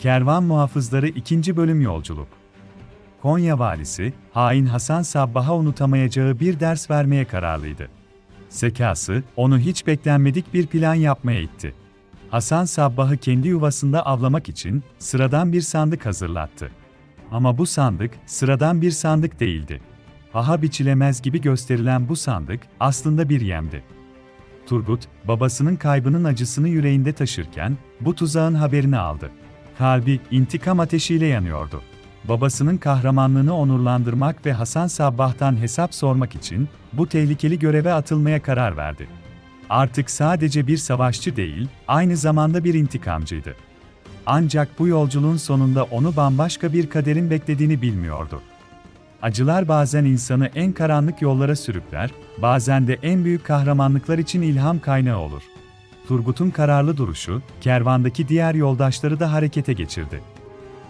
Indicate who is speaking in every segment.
Speaker 1: Kervan Muhafızları 2. Bölüm Yolculuk Konya valisi, hain Hasan Sabbah'a unutamayacağı bir ders vermeye kararlıydı. Zekası, onu hiç beklenmedik bir plan yapmaya itti. Hasan Sabbah'ı kendi yuvasında avlamak için sıradan bir sandık hazırlattı. Ama bu sandık sıradan bir sandık değildi. Paha biçilemez gibi gösterilen bu sandık aslında bir yemdi. Turgut, babasının kaybının acısını yüreğinde taşırken bu tuzağın haberini aldı. Kalbi intikam ateşiyle yanıyordu. Babasının kahramanlığını onurlandırmak ve Hasan Sabbah'tan hesap sormak için bu tehlikeli göreve atılmaya karar verdi. Artık sadece bir savaşçı değil, aynı zamanda bir intikamcıydı. Ancak bu yolculuğun sonunda onu bambaşka bir kaderin beklediğini bilmiyordu. Acılar bazen insanı en karanlık yollara sürükler, bazen de en büyük kahramanlıklar için ilham kaynağı olur. Turgut'un kararlı duruşu, kervandaki diğer yoldaşları da harekete geçirdi.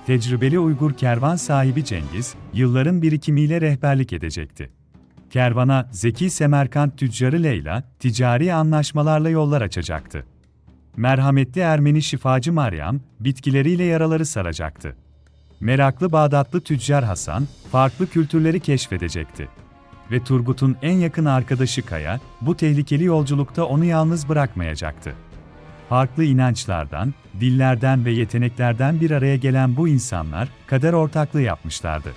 Speaker 1: Tecrübeli Uygur kervan sahibi Cengiz, yılların birikimiyle rehberlik edecekti. Kervana zeki Semerkant tüccarı Leyla, ticari anlaşmalarla yollar açacaktı. Merhametli Ermeni şifacı Meryem, bitkileriyle yaraları saracaktı. Meraklı Bağdatlı tüccar Hasan, farklı kültürleri keşfedecekti. Ve Turgut'un en yakın arkadaşı Kaya, bu tehlikeli yolculukta onu yalnız bırakmayacaktı. Farklı inançlardan, dillerden ve yeteneklerden bir araya gelen bu insanlar kader ortaklığı yapmışlardı.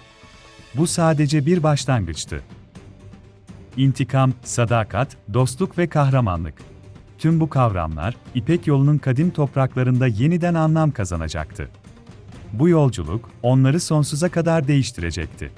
Speaker 1: Bu sadece bir başlangıçtı. İntikam, sadakat, dostluk ve kahramanlık. Tüm bu kavramlar İpek yolunun kadim topraklarında yeniden anlam kazanacaktı. Bu yolculuk onları sonsuza kadar değiştirecekti.